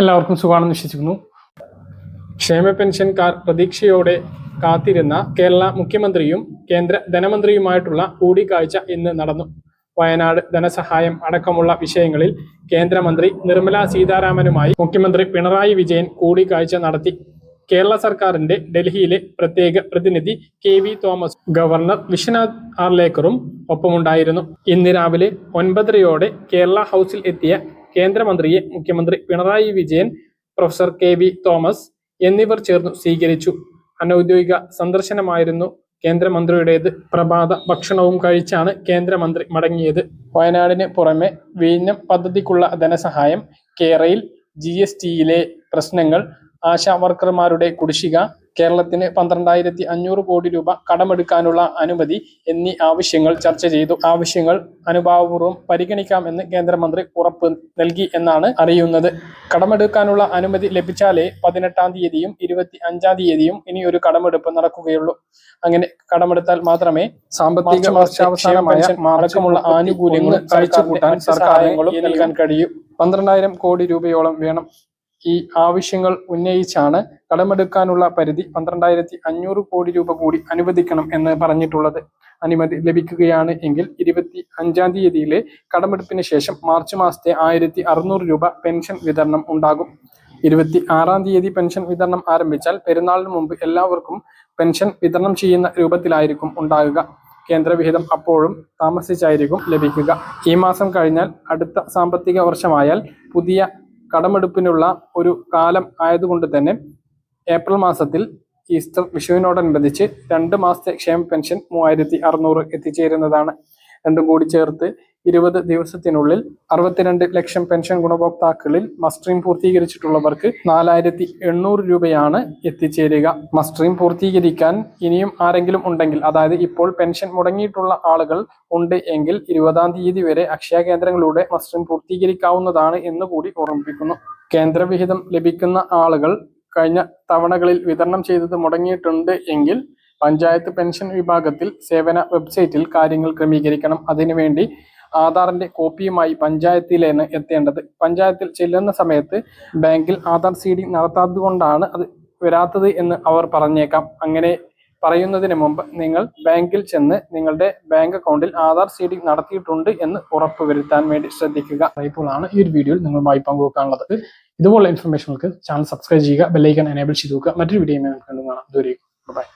എല്ലാവർക്കും സുഖമാണെന്ന് വിശ്വസിക്കുന്നു. ക്ഷേമ പെൻഷൻകാർ പ്രതീക്ഷയോടെ കാത്തിരുന്ന കേരള മുഖ്യമന്ത്രിയും കേന്ദ്ര ധനമന്ത്രിയുമായിട്ടുള്ള കൂടിക്കാഴ്ച ഇന്ന് നടന്നു. വയനാട് ധനസഹായം അടക്കമുള്ള വിഷയങ്ങളിൽ കേന്ദ്രമന്ത്രി നിർമ്മല സീതാരാമനുമായി മുഖ്യമന്ത്രി പിണറായി വിജയൻ കൂടിക്കാഴ്ച നടത്തി. കേരള സർക്കാരിന്റെ ഡൽഹിയിലെ പ്രത്യേക പ്രതിനിധി K V Thomas governor Vishwanath ആർലേക്കറും ഒപ്പമുണ്ടായിരുന്നു. ഇന്ന് രാവിലെ ഒൻപതരയോടെ കേരള ഹൗസിൽ എത്തിയ കേന്ദ്രമന്ത്രിയെ മുഖ്യമന്ത്രി Pinarayi Vijayan professor K V Thomas എന്നിവർ ചേർന്ന് സ്വീകരിച്ചു. അനൌദ്യോഗിക സന്ദർശനമായിരുന്നു കേന്ദ്രമന്ത്രിയുടേത്. പ്രഭാത ഭക്ഷണവും കഴിച്ചാണ് കേന്ദ്രമന്ത്രി മടങ്ങിയത്. വയനാടിന് പുറമെ വിഴിഞ്ഞം പദ്ധതിക്കുള്ള ധനസഹായം കേരയിൽ ജി പ്രശ്നങ്ങൾ ആശാ വർക്കർമാരുടെ കുടിശ്ശിക കേരളത്തിന് പന്ത്രണ്ടായിരത്തി അഞ്ഞൂറ് കോടി രൂപ കടമെടുക്കാനുള്ള അനുമതി എന്നീ ആവശ്യങ്ങൾ ചർച്ച ചെയ്തു. ആവശ്യങ്ങൾ അനുഭാവപൂർവം പരിഗണിക്കാമെന്ന് കേന്ദ്രമന്ത്രി ഉറപ്പ് നൽകി എന്നാണ് അറിയുന്നത്. കടമെടുക്കാനുള്ള അനുമതി ലഭിച്ചാലേ പതിനെട്ടാം തീയതിയും ഇരുപത്തി അഞ്ചാം തീയതിയും ഇനി ഒരു കടമെടുപ്പ് നടക്കുകയുള്ളൂ. അങ്ങനെ കടമെടുത്താൽ മാത്രമേ സാമ്പത്തിക വർഷാവസാനമായ അടക്കമുള്ള ആനുകൂല്യങ്ങൾ കഴിച്ചുകൂട്ടാൻ സർക്കാരുകളും നൽകാൻ കഴിയൂ. പന്ത്രണ്ടായിരം കോടി രൂപയോളം വേണം. ഈ ആവശ്യങ്ങൾ ഉന്നയിച്ചാണ് കടമെടുക്കാനുള്ള പരിധി പന്ത്രണ്ടായിരത്തി അഞ്ഞൂറ് കോടി രൂപ കൂടി അനുവദിക്കണം എന്ന് പറഞ്ഞിട്ടുള്ളത്. അനുമതി ലഭിക്കുകയാണ് എങ്കിൽ ഇരുപത്തി അഞ്ചാം തീയതിയിലെ കടമെടുപ്പിന് ശേഷം മാർച്ച് മാസത്തെ ആയിരത്തി അറുന്നൂറ് രൂപ പെൻഷൻ വിതരണം ഉണ്ടാകും. ഇരുപത്തി ആറാം തീയതി പെൻഷൻ വിതരണം ആരംഭിച്ചാൽ പെരുന്നാളിന് മുമ്പ് എല്ലാവർക്കും പെൻഷൻ വിതരണം ചെയ്യുന്ന രൂപത്തിലായിരിക്കും ഉണ്ടാകുക. കേന്ദ്രവിഹിതം അപ്പോഴും താമസിച്ചായിരിക്കും ലഭിക്കുക. ഈ മാസം കഴിഞ്ഞാൽ അടുത്ത സാമ്പത്തിക വർഷമായാൽ പുതിയ കടമെടുപ്പിനുള്ള ഒരു കാലം ആയതുകൊണ്ട് തന്നെ ഏപ്രിൽ മാസത്തിൽ ഈസ്റ്റർ വിഷുവിനോടനുബന്ധിച്ച് രണ്ട് മാസത്തെ ക്ഷേമ പെൻഷൻ മൂവായിരത്തി അറുന്നൂറ് എത്തിച്ചേരുന്നതാണ് രണ്ടും കൂടി ചേർത്ത് ഇരുപത് ദിവസത്തിനുള്ളിൽ അറുപത്തിരണ്ട് ലക്ഷം പെൻഷൻ ഗുണഭോക്താക്കളിൽ മസ്റ്ററിംഗ് പൂർത്തീകരിച്ചിട്ടുള്ളവർക്ക് നാലായിരത്തി എണ്ണൂറ് രൂപയാണ് എത്തിച്ചേരുക. മസ്റ്ററിംഗ് പൂർത്തീകരിക്കാൻ ഇനിയും ആരെങ്കിലും ഉണ്ടെങ്കിൽ അതായത് ഇപ്പോൾ പെൻഷൻ മുടങ്ങിയിട്ടുള്ള ആളുകൾ ഉണ്ട് എങ്കിൽ ഇരുപതാം തീയതി വരെ അക്ഷയ കേന്ദ്രങ്ങളിലൂടെ മസ്റ്ററിംഗ് പൂർത്തീകരിക്കാവുന്നതാണ് എന്ന് കൂടി ഓർമ്മിപ്പിക്കുന്നു. കേന്ദ്രവിഹിതം ലഭിക്കുന്ന ആളുകൾ കഴിഞ്ഞ തവണകളിൽ വിതരണം ചെയ്തത് മുടങ്ങിയിട്ടുണ്ട് എങ്കിൽ പഞ്ചായത്ത് പെൻഷൻ വിഭാഗത്തിൽ സേവന വെബ്സൈറ്റിൽ കാര്യങ്ങൾ ക്രമീകരിക്കണം. അതിനുവേണ്ടി ആധാറിന്റെ കോപ്പിയുമായി പഞ്ചായത്തിലേന്ന് എത്തേണ്ടത്. പഞ്ചായത്തിൽ ചെല്ലുന്ന സമയത്ത് ബാങ്കിൽ ആധാർ സീഡിംഗ് നടത്താത്തതുകൊണ്ടാണ് അത് വരാത്തത് എന്ന് അവർ പറഞ്ഞേക്കാം. അങ്ങനെ പറയുന്നതിന് മുമ്പ് നിങ്ങൾ ബാങ്കിൽ ചെന്ന് നിങ്ങളുടെ ബാങ്ക് അക്കൗണ്ടിൽ ആധാർ സീഡിംഗ് നടത്തിയിട്ടുണ്ട് എന്ന് ഉറപ്പുവരുത്താൻ വേണ്ടി ശ്രദ്ധിക്കുക. ഇപ്പോഴാണ് ഈ ഒരു വീഡിയോയിൽ നിങ്ങളുമായി പങ്കുവെക്കാനുള്ളത്. ഇതുപോലുള്ള ഇൻഫർമേഷനുകൾക്ക് ചാനൽ സബ്സ്ക്രൈബ് ചെയ്യുക ബെല്ലൈക്കൺ എനേബിൾ ചെയ്ത് മറ്റൊരു വീഡിയോ നമുക്ക് കാണാം. ദൂരേക്കും ബൈ